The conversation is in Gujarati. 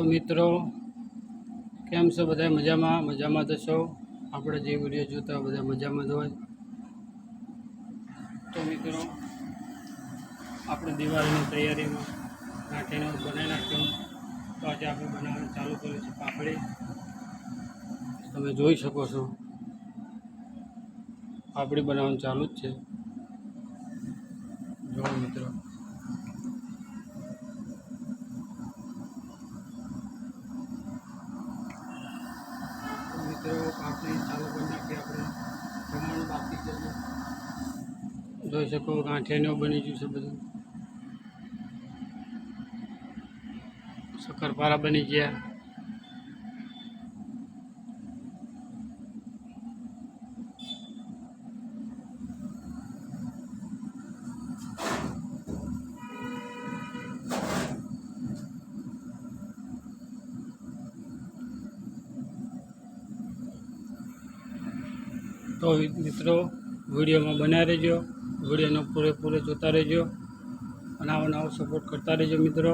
તો મિત્રો, કેમ છો? બધા મજામાં? મજામાં તો છો? આપણે જે વીડિયો જોતા બધા મજામાં જ હોય. તો મિત્રો, આપણે દિવાળીની તૈયારીમાં નાખીને બનાવી નાખ્યું. તો આજે આપણે બનાવવાનું ચાલુ કર્યું છે પાપડી. તમે જોઈ શકો છો. પાપડી બનાવવાનું ચાલુ જ છે. જો મિત્રો. તો મિત્રો પાપડી ચાલુ કરી નાખી આપણે જમવાનું બાકી જશે જોઈ શકો ગાંઠિયાનું બની ગયું છે બધું. શક્કરપારા બની ગયા. તો મિત્રો, વિડીયોમાં બન્યા રહેજો. વિડીયોનો પૂરેપૂરો જોતા રહેજો. અને નવો સપોર્ટ કરતા રહેજો મિત્રો.